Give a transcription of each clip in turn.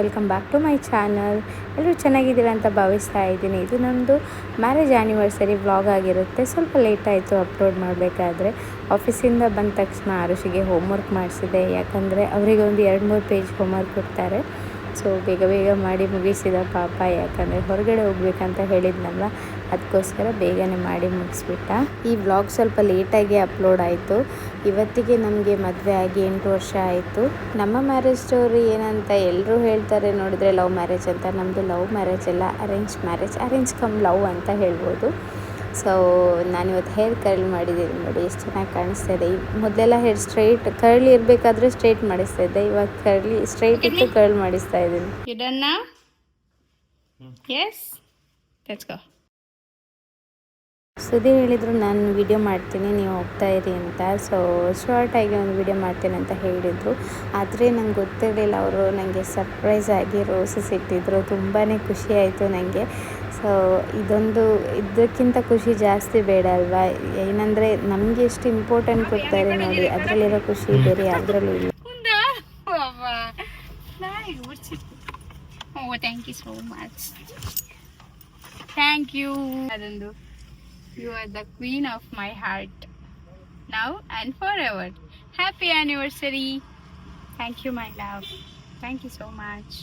Welcome back to my channel ಎಲ್ಲರೂ ಚೆನ್ನಾಗಿದ್ದೀರಾ ಅಂತ ಭಾವಿಸ್ತಾ ಇದ್ದೀನಿ. ಇದು ನಮ್ಮದು ಮ್ಯಾರೇಜ್ ಆ್ಯನಿವರ್ಸರಿ ವ್ಲಾಗ್ ಆಗಿರುತ್ತೆ. ಸ್ವಲ್ಪ ಲೇಟ್ ಆಯಿತು ಅಪ್ಲೋಡ್ ಮಾಡಬೇಕಾದ್ರೆ. ಆಫೀಸಿಂದ ಬಂದ ತಕ್ಷಣ ಆರುಷಿಗೆ ಹೋಮ್ವರ್ಕ್ ಮಾಡಿಸಿದೆ. ಯಾಕಂದರೆ ಅವರಿಗೆ ಒಂದು ಎರಡು ಮೂರು ಪೇಜ್ ಹೋಮ್ವರ್ಕ್ ಕೊಡ್ತಾರೆ. ಸೊ ಬೇಗ ಬೇಗ ಮಾಡಿ ಮುಗಿಸಿದ ಪಾಪ, ಯಾಕಂದರೆ ಹೊರಗಡೆ ಹೋಗ್ಬೇಕಂತ ಹೇಳಿದ್ನಲ್ಲ ಅದಕ್ಕೋಸ್ಕರ ಬೇಗನೆ ಮಾಡಿ ಮುಗಿಸ್ಬಿಟ್ಟ. ಈ ವ್ಲಾಗ್ ಸ್ವಲ್ಪ ಲೇಟಾಗಿ ಅಪ್ಲೋಡ್ ಆಯಿತು. ಇವತ್ತಿಗೆ ನಮಗೆ ಮದುವೆ ಆಗಿ ಎಂಟು ವರ್ಷ ಆಯಿತು. ನಮ್ಮ ಮ್ಯಾರೇಜ್ ಸ್ಟೋರಿ ಏನಂತ ಎಲ್ಲರೂ ಹೇಳ್ತಾರೆ ನೋಡಿದ್ರೆ ಲವ್ ಮ್ಯಾರೇಜ್ ಅಂತ. ನಮ್ಮದು ಲವ್ ಮ್ಯಾರೇಜ್ ಎಲ್ಲ arrange marriage, arrange come love ಅಂತ ಹೇಳ್ಬೋದು. ಸೊ ನಾನಿವತ್ತು ಹೇರ್ ಕರ್ಲ್ ಮಾಡಿದ್ದೀನಿ ನೋಡಿ ಎಷ್ಟು ಚೆನ್ನಾಗಿ ಕಾಣಿಸ್ತಾ ಇದೆ. ಮೊದಲೆಲ್ಲ ಹೇರ್ ಸ್ಟ್ರೈಟ್ ಕರ್ಲಿ ಇರಬೇಕಾದ್ರೆ ಸ್ಟ್ರೈಟ್ ಮಾಡಿಸ್ತಾ ಇದ್ದೆ. ಇವಾಗ ಕರ್ಲ್ ಸ್ಟ್ರೈಟ್ ಇಟ್ಟು ಕರ್ಲ್ ಮಾಡಿಸ್ತಾ ಇದ್ದೀನಿ. ಸುದ್ದಿ ಹೇಳಿದ್ರು ನಾನು ವಿಡಿಯೋ ಮಾಡ್ತೀನಿ ನೀವು ಹೋಗ್ತಾ ಇರಿ ಅಂತ. ಸೊ ಶಾರ್ಟಾಗಿ ಒಂದು ವಿಡಿಯೋ ಮಾಡ್ತೀನಿ ಅಂತ ಹೇಳಿದರು. ಆದರೆ ನಂಗೆ ಗೊತ್ತಿರಲಿಲ್ಲ ಅವರು ನನಗೆ ಸರ್ಪ್ರೈಸ್ ಆಗಿ ರೋಸಸ್ ಇಟ್ಟಿದ್ರು. ತುಂಬಾ ಖುಷಿ ಆಯಿತು ನನಗೆ ಸೊ ಇದೊಂದು ಇದಕ್ಕಿಂತ ಖುಷಿ ಜಾಸ್ತಿ ಬೇಡ ಬೇಡಲ್ವಾ ಏನಂದ್ರೆ ನಮ್ಗೆ ಎಷ್ಟು ಇಂಪಾರ್ಟೆಂಟ್ ಕೊಡ್ತಾರೆ ನೋಡಿ ಅದರಲ್ಲಿರೋ ಖುಷಿ ಬೇರೆ ಅದರಲ್ಲಿ ಬಂದಾ ಅಪ್ಪ thank you so much thank you ಅದೊಂದು you are the queen of my heart now and forever happy anniversary thank you my love thank you so much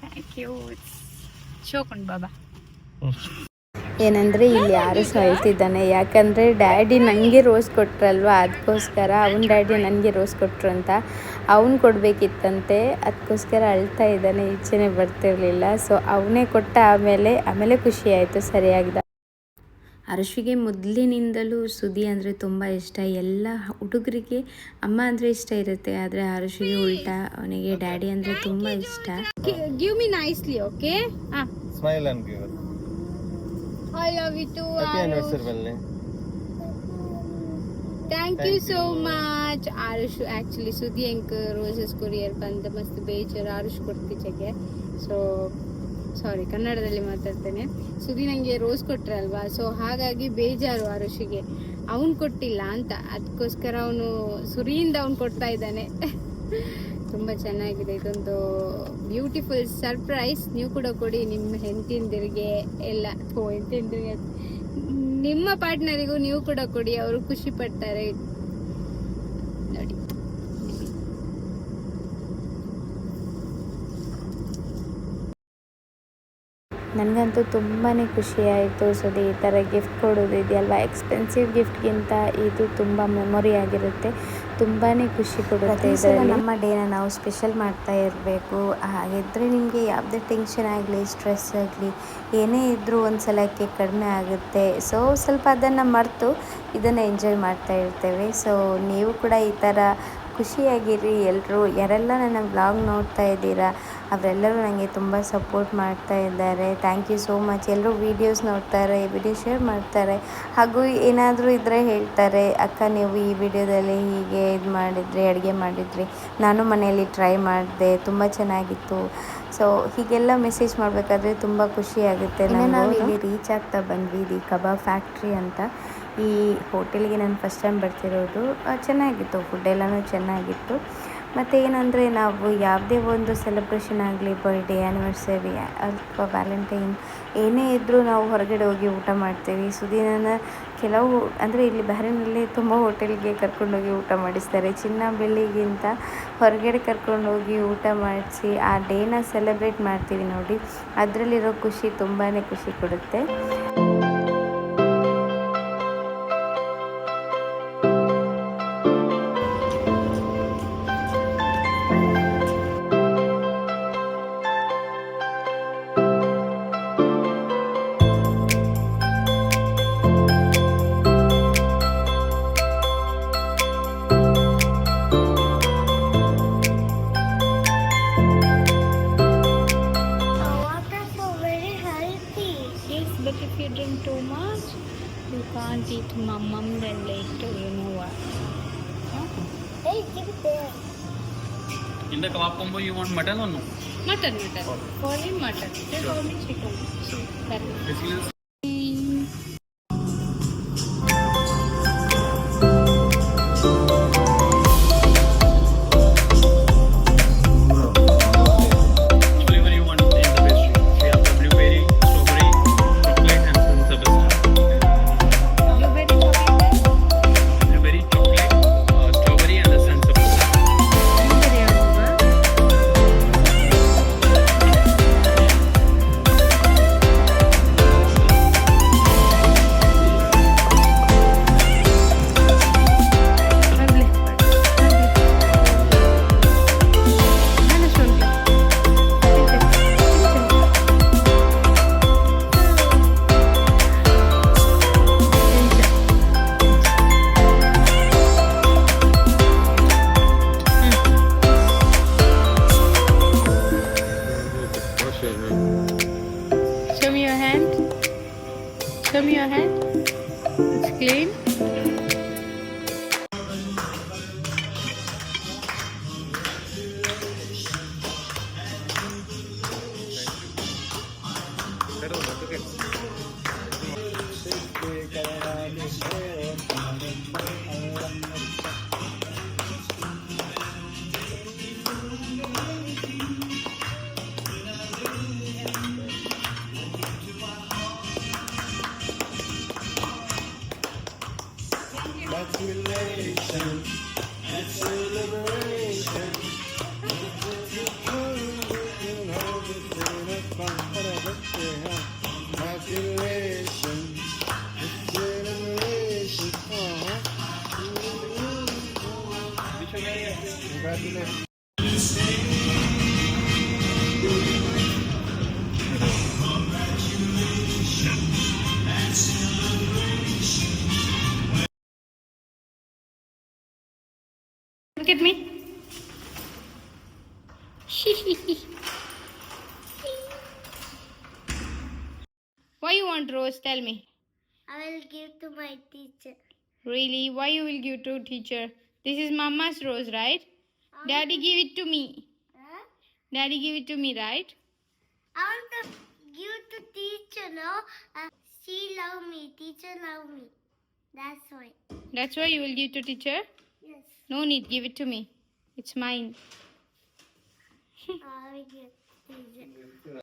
thank you you ಬಾಬಾ. ಏನಂದರೆ ಇಲ್ಲಿ ಯಾರು ಸಾಯ್ತಿದ್ದಾನೆ ಯಾಕಂದ್ರೆ ಡ್ಯಾಡಿ ನನಗೆ ರೋಸ್ ಕೊಟ್ರಲ್ವ? ಅದಕ್ಕೋಸ್ಕರ ಅವನ್ daddy ನನಗೆ ರೋಸ್ ಕೊಟ್ರು ಅಂತ. ಅವನ್ ಕೊಡ್ಬೇಕಿತ್ತಂತೆ. ಅದಕ್ಕೋಸ್ಕರ ಅಳ್ತಾ ಇದ್ದಾನೆ. ಈಚೆನೆ ಬರ್ತಿರ್ಲಿಲ್ಲ. ಸೊ ಅವನೇ ಕೊಟ್ಟ ಆಮೇಲೆ ಆಮೇಲೆ ಖುಷಿ ಆಯ್ತು. ಸರಿಯಾಗಿದ್ದ ಅರುಷಿಗೆ ಮೊದಲಿನಿಂದಲೂ ಸುದಿ ಅಂದರೆ ತುಂಬ ಇಷ್ಟ. ಎಲ್ಲ ಹುಡುಗರಿಗೆ ಅಮ್ಮ ಅಂದರೆ ಇಷ್ಟ ಇರುತ್ತೆ ಆದರೆ ಅರಶಿಗೆ ಉಲ್ಟಾ ಅವನಿಗೆ ಡ್ಯಾಡಿ ಅಂದರೆ ತುಂಬ ಇಷ್ಟ. Give me nicely, okay. Smile and give I love you too too. Happy anniversary, Valli. Thank you so much Aarush actually ಸುದಿ ಅಂಕ್ ರೋಸಸ್ ಕೊರಿಯರ್ ಬಂದ ಮಸ್ತ್ ಬೇಜಾರು ಆರುಷ್ ಕೊಡ್ತೀಚೆಗೆ ಸೊ ಸಾರಿ ಕನ್ನಡದಲ್ಲಿ ಮಾತಾಡ್ತೇನೆ. ಸುದಿ ನನಗೆ ರೋಸ್ ಕೊಟ್ರಲ್ವಾ? ಸೊ ಹಾಗಾಗಿ ಬೇಜಾರು ಆ ಋಷಿಗೆ. ಅವನು ಕೊಟ್ಟಿಲ್ಲ ಅಂತ. ಅದಕ್ಕೋಸ್ಕರ ಅವನು ಸುರಿಯಿಂದ ಅವನು ಕೊಡ್ತಾ ಇದ್ದಾನೆ. ತುಂಬ ಚೆನ್ನಾಗಿದೆ. ಇದೊಂದು ಬ್ಯೂಟಿಫುಲ್ ಸರ್ಪ್ರೈಸ್ ನೀವು ಕೂಡ ಕೊಡಿ ನಿಮ್ಮ ಹೆಂಡತಿಂದಿರಿಗೆ ಎಲ್ಲ. ಓ ಹೆಂಡತಿಂದಿರಿಗೆ ನಿಮ್ಮ ಪಾರ್ಟ್ನರಿಗೂ ನೀವು ಕೂಡ ಕೊಡಿ. ಅವರು ಖುಷಿ ಪಡ್ತಾರೆ ನೋಡಿ ನನಗಂತೂ ತುಂಬಾ ಖುಷಿಯಾಯಿತು ಸುದಿ ಈ ಥರ ಗಿಫ್ಟ್ ಕೊಡೋದು ಇದೆಯಲ್ವ? ಎಕ್ಸ್ಪೆನ್ಸಿವ್ ಗಿಫ್ಟ್ಗಿಂತ ಇದು ತುಂಬ ಮೆಮೊರಿ ಆಗಿರುತ್ತೆ. ತುಂಬಾ ಖುಷಿ ಕೊಡುತ್ತೆ ಇದರಲ್ಲಿ. ನಮ್ಮ ಡೇನ ನಾವು ಸ್ಪೆಷಲ್ ಮಾಡ್ತಾ ಇರಬೇಕು. ಹಾಗಿದ್ದರೆ ನಿಮಗೆ ಯಾವುದೇ ಟೆನ್ಷನ್ ಆಗಲಿ ಸ್ಟ್ರೆಸ್ ಆಗಲಿ ಏನೇ ಇದ್ದರೂ ಒಂದು ಸಲಕ್ಕೆ ಕಡಿಮೆ ಆಗುತ್ತೆ. ಸೊ ಸ್ವಲ್ಪ ಅದನ್ನು ಮರೆತು ಇದನ್ನು ಎಂಜಾಯ್ ಮಾಡ್ತಾ ಇರ್ತೇವೆ. ಸೊ ನೀವು ಕೂಡ ಈ ಥರ ಖುಷಿಯಾಗಿರಿ ಎಲ್ಲರೂ ಯಾರೆಲ್ಲ ನನ್ನ ಬ್ಲಾಗ್ ನೋಡ್ತಾ ಇದ್ದೀರಾ ಅವರೆಲ್ಲರೂ ನನಗೆ ತುಂಬ ಸಪೋರ್ಟ್ ಮಾಡ್ತಾ ಇದ್ದಾರೆ. ಥ್ಯಾಂಕ್ ಯು ಸೋ ಮಚ್ ಎಲ್ಲರೂ ವೀಡಿಯೋಸ್ ನೋಡ್ತಾರೆ ವಿಡಿಯೋ ಶೇರ್ ಮಾಡ್ತಾರೆ. ಹಾಗೂ ಏನಾದರೂ ಇದ್ದರೆ ಹೇಳ್ತಾರೆ ಅಕ್ಕ ನೀವು ಈ ವಿಡಿಯೋದಲ್ಲಿ ಹೀಗೆ ಇದು ಮಾಡಿದ್ರಿ ಅಡುಗೆ ಮಾಡಿದ್ರಿ. ನಾನು ಮನೆಯಲ್ಲಿ ಟ್ರೈ ಮಾಡಿದೆ ತುಂಬ ಚೆನ್ನಾಗಿತ್ತು. ಸೊ ಹೀಗೆಲ್ಲ ಮೆಸೇಜ್ ಮಾಡಬೇಕಾದ್ರೆ ತುಂಬ ಖುಷಿಯಾಗುತ್ತೆ. ನಾವು ಇಲ್ಲಿ ರೀಚ್ ಆಗ್ತಾ ಬಂದ್ವಿ ದಿ ಕಬಾಬ್ ಫ್ಯಾಕ್ಟ್ರಿ ಅಂತ. ಈ ಹೋಟೆಲ್ಗೆ ನಾನು ಫಸ್ಟ್ ಟೈಮ್ ಬರ್ತಿರೋದು ಚೆನ್ನಾಗಿತ್ತು ಫುಡ್ ಎಲ್ಲನೂ ಚೆನ್ನಾಗಿತ್ತು. ಮತ್ತು ಏನಂದರೆ ನಾವು ಯಾವುದೇ ಒಂದು ಸೆಲೆಬ್ರೇಷನ್ ಆಗಲಿ ಬರ್ಡೇ ಆ್ಯನಿವರ್ಸರಿ ಅಥವಾ ವ್ಯಾಲೆಂಟೈನ್ ಏನೇ ಇದ್ದರೂ ನಾವು ಹೊರಗಡೆ ಹೋಗಿ ಊಟ ಮಾಡ್ತೀವಿ. ಸುದೀನನ ಕೆಲವು, ಅಂದರೆ ಇಲ್ಲಿ ಬ್ಯಾರಿನಲ್ಲಿ ತುಂಬ ಹೋಟೆಲ್ಗೆ ಕರ್ಕೊಂಡೋಗಿ ಊಟ ಮಾಡಿಸ್ತಾರೆ. ಚಿನ್ನ ಬೆಳ್ಳಿಗಿಂತ ಹೊರಗಡೆ ಕರ್ಕೊಂಡೋಗಿ ಊಟ ಮಾಡಿಸಿ, ಆ ಡೇನ ಸೆಲೆಬ್ರೇಟ್ ಮಾಡ್ತೀವಿ ನೋಡಿ. ಅದರಲ್ಲಿರೋ ಖುಷಿ ತುಂಬಾ ಖುಷಿ ಕೊಡುತ್ತೆ. In the kebab combo, you want mutton or no? Mutton, mutton. For him, mutton. Sure. for me, chicken. Is. Basically, Show me your hand. Show me your hand. It's clean. Look at calculation. Look at me. Why you want rose? Tell me. I will give to my teacher. Really? Why you will give to teacher? This is mama's rose, right? Daddy give it to me. Huh? Daddy give it to me, right? I want to give to teacher, no? Uh, she love me. Teacher love me. That's why. That's why you will give to teacher? No need, give it to me. It's mine.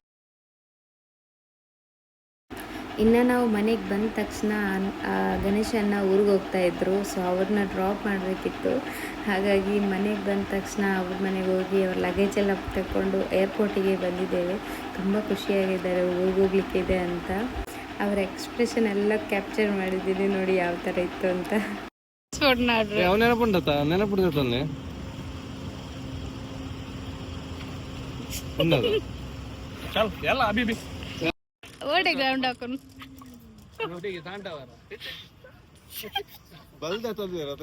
ಇನ್ನು ನಾವು ಮನೆಗೆ ಬಂದ ತಕ್ಷಣ ಗಣೇಶನ್ನ ಊರಿಗೆ ಹೋಗ್ತಾ ಇದ್ರು. So ಅವ್ರನ್ನ ಡ್ರಾಪ್ ಮಾಡಬೇಕಿತ್ತು. ಹಾಗಾಗಿ ಮನೆಗೆ ಬಂದ ತಕ್ಷಣ ಅವ್ರ ಮನೆಗೆ ಹೋಗಿ ಅವ್ರ ಲಗೇಜ್ ಎಲ್ಲ ತಗೊಂಡು ಏರ್ಪೋರ್ಟಿಗೆ ಬಂದಿದ್ದೇವೆ. ತುಂಬ ಖುಷಿಯಾಗಿದ್ದಾರೆ. ಊರಿಗೆ ಹೋಗ್ಲಿಕ್ಕಿದೆ ಅಂತ. ಅವರ ಎಕ್ಸ್ಪ್ರೆಷನ್ ಎಲ್ಲ ಕ್ಯಾಪ್ಚರ್ ಮಾಡಿದ್ದೀನಿ ನೋಡಿ ಯಾವ ಥರ ಇತ್ತು ಅಂತ. ಸೋಡ್ನಾರು ಯಾವ ನೆನಪೊಂಡ ತ ನೆನಪು ಬರುತ್ತಾ ಅಂದ್ರೆ ಅಣ್ಣಾ ಚಾಲ್ ಎಲ್ಲಾ ಬಿಬಿ ಓಟಿ ಗ್ರೌಂಡ್ ಬಲ್ದ ತದಿರತ